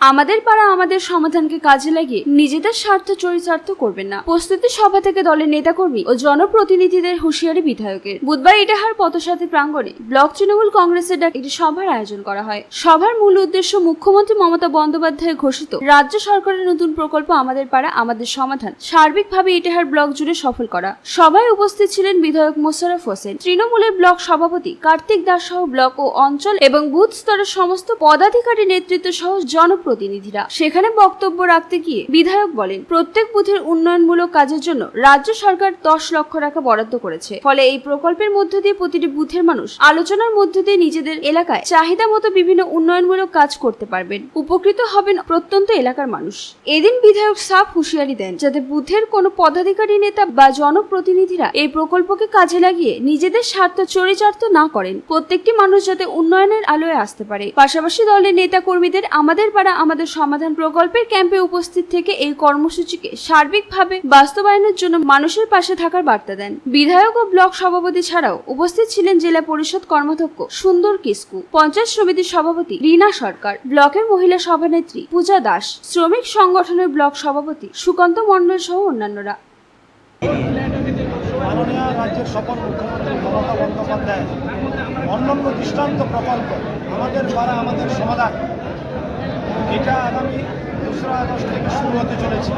আমাদের পাড়া আমাদের সমাধানকে কাজে লাগিয়ে নিজেদের স্বার্থ চরিতার্থ করবেন না। প্রস্তুতি সভা থেকে দলের নেতাকর্মী ও জনপ্রতিনিধিদের হুঁশিয়ারি বিধায়কের। বুধবার ইটাহার পথসাথী প্রাঙ্গণে ব্লক তৃণমূল কংগ্রেসের ডাক একটি সভার আয়োজন করা হয়। সভার মূল উদ্দেশ্য মুখ্যমন্ত্রী মমতা বন্দ্যোপাধ্যায় ঘোষিত, রাজ্য সরকারের নতুন প্রকল্প আমাদের পাড়া আমাদের সমাধান। সার্বিকভাবে ইটাহার ব্লক জুড়ে সফল করা। সভায় উপস্থিত ছিলেন বিধায়ক মোশারফ হোসেন। তৃণমূলের ব্লক সভাপতি কার্তিক দাস সহ ব্লক ও অঞ্চল এবং বুথ স্তরের সমস্ত পদাধিকারী নেতৃত্ব সহ জনপ্রতিনিধিরা সেখানে বক্তব্য রাখতে গিয়ে বিধায়ক বলেন, প্রত্যেক বুথের উন্নয়নমূলক কাজের জন্য রাজ্য সরকার দশ লক্ষ টাকা বরাদ্দ করেছে। ফলে এই প্রকল্পের মধ্য দিয়ে প্রতিটি বুথের মানুষ আলোচনার মধ্য দিয়ে নিজেদের এলাকায় চাহিদা মতো বিভিন্ন উন্নয়নমূলক কাজ করতে পারবেন। উপকৃত হবেন প্রত্যন্ত এলাকার মানুষ। এদিন বিধায়ক সাফ হুঁশিয়ারি দেন, যাতে বুথের কোনো পদাধিকারী নেতা বা জনপ্রতিনিধিরা এই প্রকল্পকে কাজে লাগিয়ে নিজেদের স্বার্থ চরিচার্থ না করেন। প্রত্যেকটি মানুষ যাতে উন্নয়নের আলোয় আসতে পারে। পাশাপাশি দলের নেতা কর্মীদের আমাদের পাড়া আমাদের সমাধান প্রকল্পের ক্যাম্পে উপস্থিত থেকে এই কর্মসূচিকে সার্বিকভাবে বাস্তবায়নের জন্য মানুষের পাশে থাকার বার্তা দেন। বিধায়ক ও ব্লক সভাপতি ছাড়াও উপস্থিত ছিলেন জেলা পরিষদ কর্মাধ্যক্ষ সুন্দর কিস্কু, পঞ্চায়েত সমিতির সভাপতি রীনা সরকার, ব্লকের মহিলা সভানেত্রী পূজা দাস, শ্রমিক সংগঠনের ব্লক সভাপতি সুকান্ত মণ্ডল সহ অন্যান্যরা। অন্যান্য দৃষ্টান্ত প্রকল্প, আমাদের পাড়া আমাদের সমাধান এটা আগামী দোসরা আগস্ট থেকে শুরু হতে চলেছে।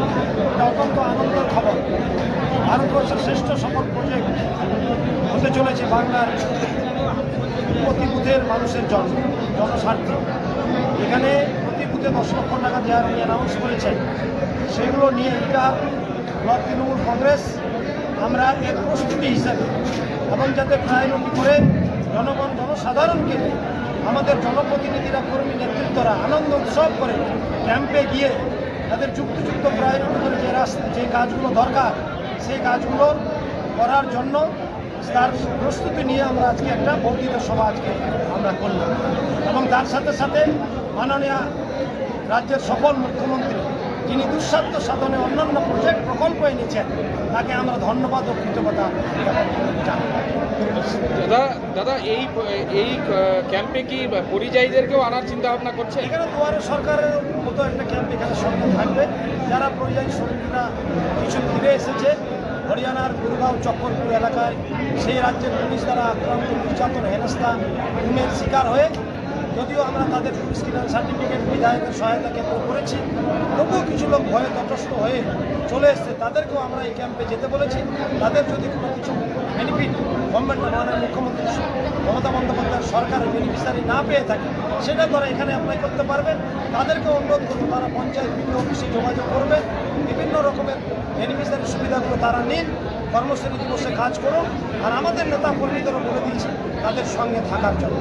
এটা অত্যন্ত আনন্দের খবর। ভারতবর্ষের শ্রেষ্ঠ সফল প্রজেক্ট হতে চলেছে বাংলার প্রতি বুথের মানুষের জন্য জনস্বার্থে। এখানে প্রতি বুথে দশ লক্ষ টাকা দেওয়ার উনি অ্যানাউন্স করেছেন। সেগুলো নিয়ে এটা ব্লক তৃণমূল কংগ্রেস, আমরা এর প্রস্তুতি হিসাবে, এবং যাতে প্রায়োরিটি করে জনগণ, জনসাধারণকে আমাদের জনপ্রতিনিধিরা, কর্মী নেতৃত্বরা আনন্দ উৎসব করে ক্যাম্পে গিয়ে তাদের যুক্তিযুক্ত করে যে রাস্তা যে কাজগুলো দরকার, সেই কাজগুলো করার জন্য তার প্রস্তুতি নিয়ে আমরা আজকে একটা বর্ধিত সভা আজকে আমরা করলাম। এবং তার সাথে সাথে মাননীয় রাজ্যের সফল মুখ্যমন্ত্রী যিনি দুঃসাধ্য সাধনে অন্যান্য প্রজেক্ট প্রকল্প এনেছেন, তাকে আমরা ধন্যবাদ ও কৃতজ্ঞতা জানাই। দাদা দাদা, এই এই ক্যাম্পে কি পরিযায়ীদেরকেও আনার চিন্তা ভাবনা করছে? এখানে দুয়ারে সরকারের মতো একটা ক্যাম্প এখানে সরকার থাকবে। যারা পরিযায়ী শ্রমিকরা কিছু ফিরে এসেছে, হরিয়ানার গুরগাঁও চক্করপুর এলাকায়, সেই রাজ্যের পুলিশ দ্বারা আক্রান্ত, নির্যাতন, হেনস্থা ঘুমের শিকার হয়ে যদিও আমরা তাদের ক্লিয়ার সার্টিফিকেট, বিধায়কের সহায়তা কেন্দ্র করেছি, তবুও কিছু লোক ভয়ে তটস্থ হয়ে চলে এসছে। তাদেরকেও আমরা এই ক্যাম্পে যেতে বলেছি। তাদের যদি কোনো কিছু বেনিফিট গভর্নমেন্ট মাননীয় মুখ্যমন্ত্রী মমতা বন্দ্যোপাধ্যায় সরকারের বেনিফিশিয়ারি না পেয়ে থাকে, সেটা তারা এখানে অ্যাপ্লাই করতে পারবেন। তাদেরকে অনুরোধ করব, তারা পঞ্চায়েত বিভিন্ন অফিসে যোগাযোগ করবে। বিভিন্ন রকমের বেনিফিশিয়ারি সুবিধাগুলো তারা নিন। কর্মশ্রী দিবসে কাজ করুন। আর আমাদের নেতা কর্মীদেরও বলে দিয়েছি তাদের সঙ্গে থাকার জন্য।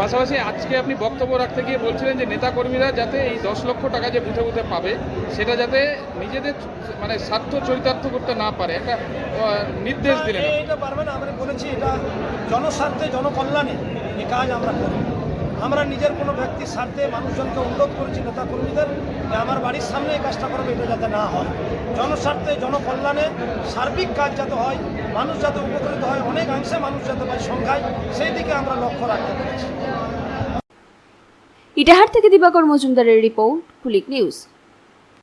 পাশাপাশি আজকে আপনি বক্তব্য রাখতে গিয়ে বলছিলেন যে নেতাকর্মীরা যাতে এই দশ লক্ষ টাকা যে বুঝে বুঝে পাবে সেটা যাতে নিজেদের মানে স্বার্থ চরিতার্থ করতে না পারে একটা নির্দেশ দিলেন এটা পারবে না আমরা বলেছি এটা জনস্বার্থে জনকল্যাণে এই কাজ আমরা করি। আমরা নিজের কোনো ব্যক্তির স্বার্থে মানুষজনকে অনুরোধ করেছি নেতা কর্মীদের যে আমার বাড়ির সামনে এই কাজটা করবে, এটা যাতে না হয়। জনস্বার্থে, জনকল্যাণে সার্বিক কাজ যাতে হয়, মানুষ যাতে উপকৃত হয়, অনেক অংশে মানুষ যাতে পায় সংখ্যায়, সেই দিকে আমরা লক্ষ্য রাখতে পেরেছি। ইটাহার থেকে দিবাকর মজুমদারের রিপোর্ট, কুলিক নিউজ।